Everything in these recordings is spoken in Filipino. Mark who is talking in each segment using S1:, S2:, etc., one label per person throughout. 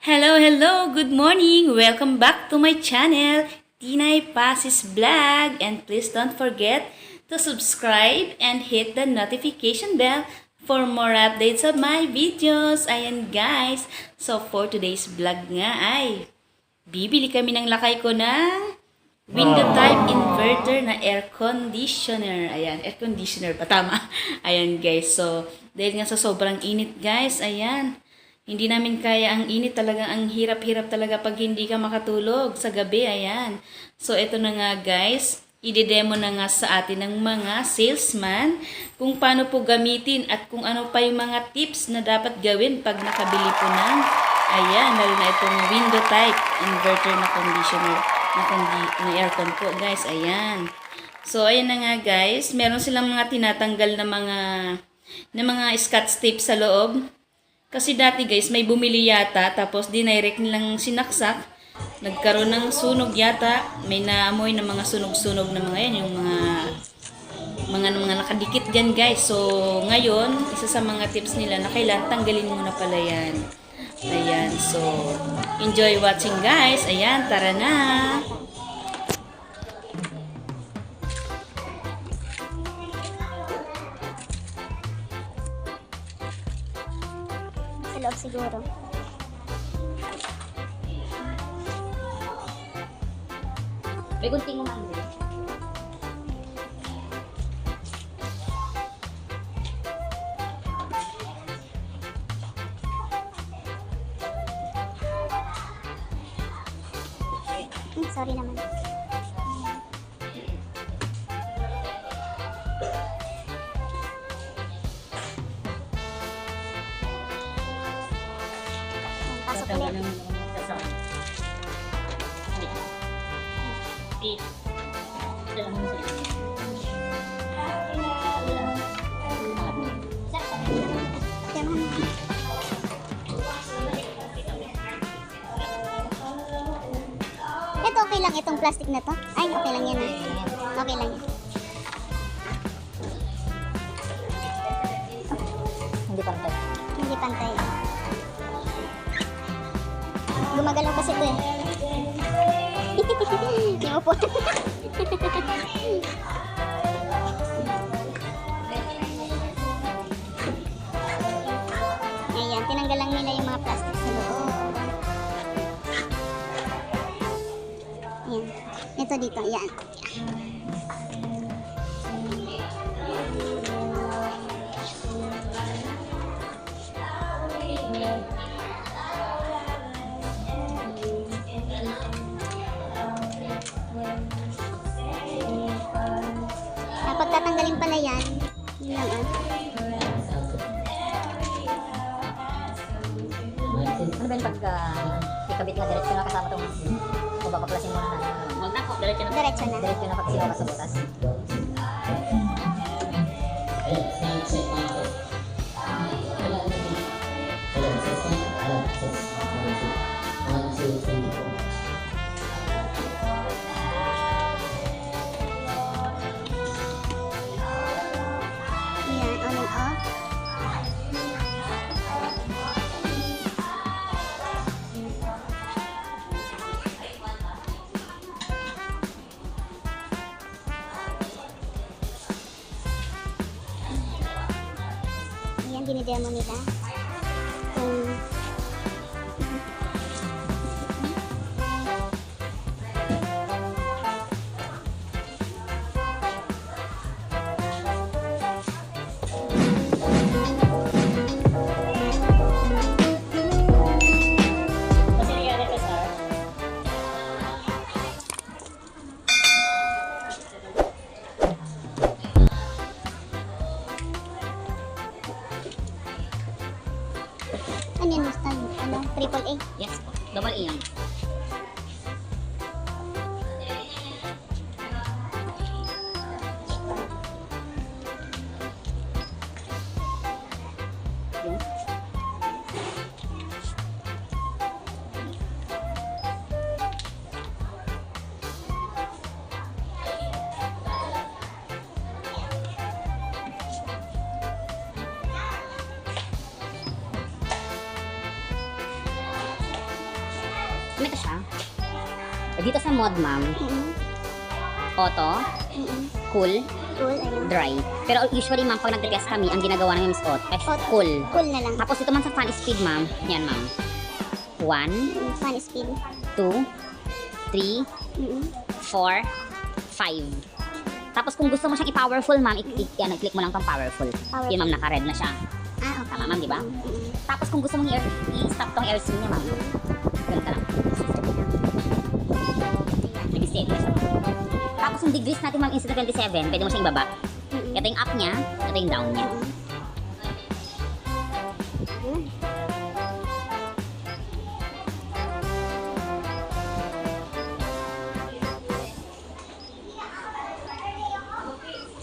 S1: Hello, hello! Good morning! Welcome back to my channel, Tinay Pasis Vlog. And please don't forget to subscribe and hit the notification bell for more updates of my videos. Ayan guys, so for today's vlog nga ay bibili kami ng lakay ko ng window type inverter na air conditioner. Ayan, air conditioner pa tama. Ayan guys, so dahil nga sa sobrang init guys, ayan. Hindi namin kaya ang init talaga, ang hirap-hirap talaga pag hindi ka makatulog sa gabi, ayan. So, ito na nga guys, ididemo na nga sa atin ng mga salesman kung paano po gamitin at kung ano pa yung mga tips na dapat gawin pag nakabili po ng, ayan, lalo na itong window type inverter na conditioner, na, condi- na aircon po guys, ayan. So, ayan na nga guys, meron silang mga tinatanggal na mga, na mga scotch tape sa loob. Kasi dati guys, may bumili yata, tapos dinirect nilang sinaksak. Nagkaroon ng sunog yata. May naamoy ng mga sunog-sunog na mga yan, yung mga mga mga nakadikit dyan guys. So, ngayon, isa sa mga tips nila na kailan tanggalin mo na pala yan. Ayan, so, enjoy watching guys. Ayan, tara na!
S2: Loob siguro.
S3: May gunting mo man din.
S2: Sorry naman.
S3: Tatanggal
S2: ulit.
S3: ng. Di. Ito
S2: okay lang itong plastic na to? Ay, okay lang yan. ah. Okay lang yan. Gumagalaw kasi ito eh. Yung upo. Ayan, tinanggal lang nila yung mga plastic sa loob. Ayan. Ito dito, ayan. Kapag
S3: ikabit nga diretso na kasama itong o babaklasin mo na na. Huwag na po, diretso na.
S2: Diretso na.
S3: Diretso na pag sinuka sa butas.
S2: Dinidemo nila. Kung ano yan, Mustang? Ano? Triple A?
S3: Yes po. Double A yan. Ito siya. Eh, Dito sa mod, ma'am,
S2: Mm-mm.
S3: auto,
S2: Mm-mm.
S3: cool,
S2: Cool, ayun.
S3: dry. Pero usually, ma'am, pag nag-test kami, ang ginagawa namin is auto, eh, cool.
S2: Cool na lang.
S3: Tapos ito man sa fan speed, ma'am. Yan, ma'am. One,
S2: Mm, Fan speed.
S3: two, three,
S2: Mm-mm.
S3: four, five. Tapos kung gusto mo siyang i-powerful, ma'am, i- i- yan, click mo lang tong powerful.
S2: Powerful.
S3: Yun, ma'am, naka-red na siya.
S2: Ah, okay.
S3: Tama, ma'am, di ba?
S2: Mm-mm.
S3: Tapos kung gusto mong i- i-stop tong air niya, ma'am. Ganun ka lang. Nag-steady na siya. Tapos yung degrees natin, ma'am, instead of 27, pwede mo siyang ibaba. Ito yung up niya, ito yung down niya.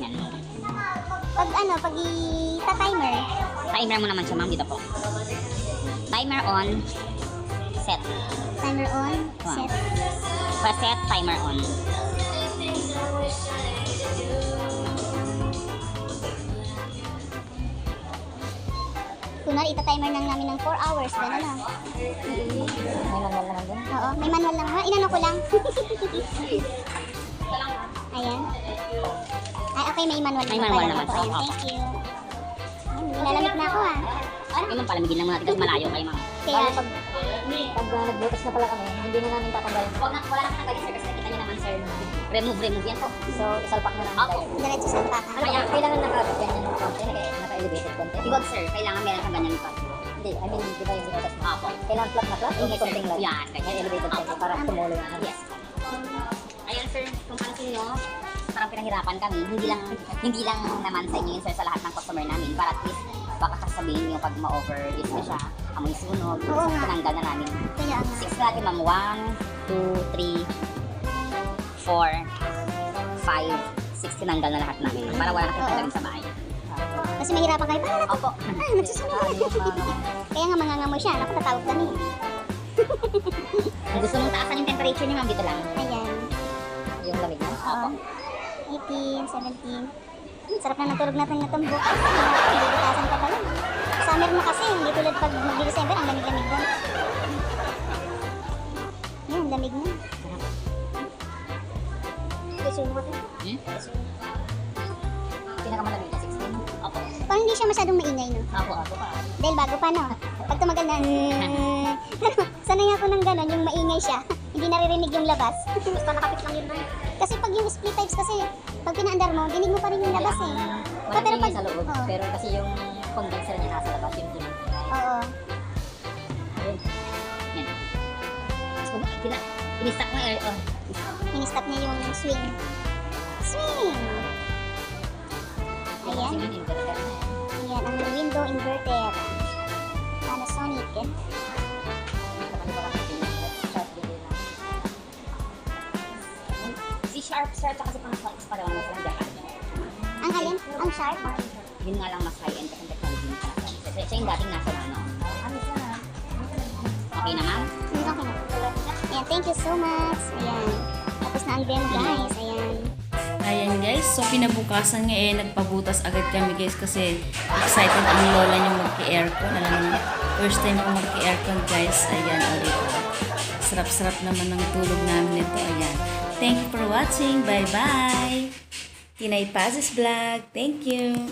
S3: Yan.
S2: Pag ano, pag i-timer,
S3: Timer mo naman siya, ma'am, dito po. Timer on, set.
S2: timer on,
S3: Wow.
S2: set.
S3: Reset, timer on.
S2: Kunwari, ita-timer lang namin ng 4 hours, gano'n na.
S3: May manual naman din.
S2: Oo, may manual lang. Ha, inano ko lang. Ayan. Ay, okay, may manual
S3: May manual naman
S2: thank you. Nilalamig na ako ah.
S3: Ay, ma'am, palamigin lang muna natin kasi malayo kayo, ma'am.
S2: Kaya,
S3: pag, pag uh, nag-butas na pala kami, hindi na namin tatanggalin. Huwag na, wala na tanggalin, sir, kasi nakita niyo naman, sir. Remove, remove yan po. So, isalpak na lang. Ako.
S2: diretso sa pakan.
S3: Kaya, kailangan naka-ganyan yung konti, naka- naka-elevated konti. Huwag, sir, kailangan meron kang ganyan pa. Hindi, I mean, di ba yung butas mo? Apo. Kailangan flat na flat may konting light? Yan, ganyan, elevated konti para tumulo ano. Yes. Ayan, sir, kung pansin nyo, parang pinahirapan kami. Hindi lang hindi lang naman sa inyo yun, sir, sa lahat ng customer namin. Para at least, baka sasabihin nyo pag ma-overuse na siya, amoy sunog,
S2: Oo nga.
S3: tinanggal na namin.
S2: Kaya nga.
S3: Six natin, ma'am. One, two, three, four, five, six tinanggal na lahat namin. Para wala na kayong tanggalin sa bahay.
S2: Kasi mahirapan kayo. Paano na
S3: Opo.
S2: Ah, nagsusunog. Kaya nga mangangamoy siya. Naku, tatawag kami.
S3: Kung gusto mong taasan yung temperature niyo, ma'am, dito lang.
S2: Ayan.
S3: Yung lamig niya.
S2: Oo.
S3: Opo.
S2: 18, 17. Sarap na natulog natin na tumbok. Bibitasan ka pala. Summer na kasi, hindi tulad pag mag-December, ang lamig-lamig doon. Yan, lamig na. Gusto mo ko
S3: Hmm? Pinakamalamig na 16. Opo.
S2: Parang hindi siya masyadong maingay, no?
S3: Opo, opo pa.
S2: Dahil bago pa, no? Pag tumagal na, mm, sanay ako ng gano'n, yung maingay siya. Hindi naririnig yung labas. Basta nakapit lang yun. Kasi pag yung split types kasi, pag pinaandar mo, dinig mo pa rin yung labas eh.
S3: Wala
S2: pero pag-
S3: sa loob.
S2: oo.
S3: Pero kasi yung condenser niya nasa labas, yung yun.
S2: Oo.
S3: Ayun. Yan. So, pina, in-stack mo air, oh.
S2: In-stop niya yung swing. Swing! Ayan. Ayan, ang window inverter. Panasonic.
S3: Si Sharp, Sharp, tsaka si Panasonic pa daw naman silang Japan.
S2: Ang alin? Ang sharp.
S3: Yun nga lang mas high-end kasi technology ng Panasonic. Kasi siya yung dating nasa ano. Okay na ma'am?
S2: Okay na. Ayan, thank you so much. Ayan. Tapos na ang demo, guys. Ayan.
S1: Ayan guys, so kinabukasan nga eh, nagpabutas agad kami guys kasi excited ang lola niyo magki-aircon. Alam niyo, first time ko magki-aircon guys. Ayan, ulit. Sarap-sarap naman ng tulog namin ito. Ayan. Thank you for watching. Bye-bye. Tinay Pazis Vlog. Thank you.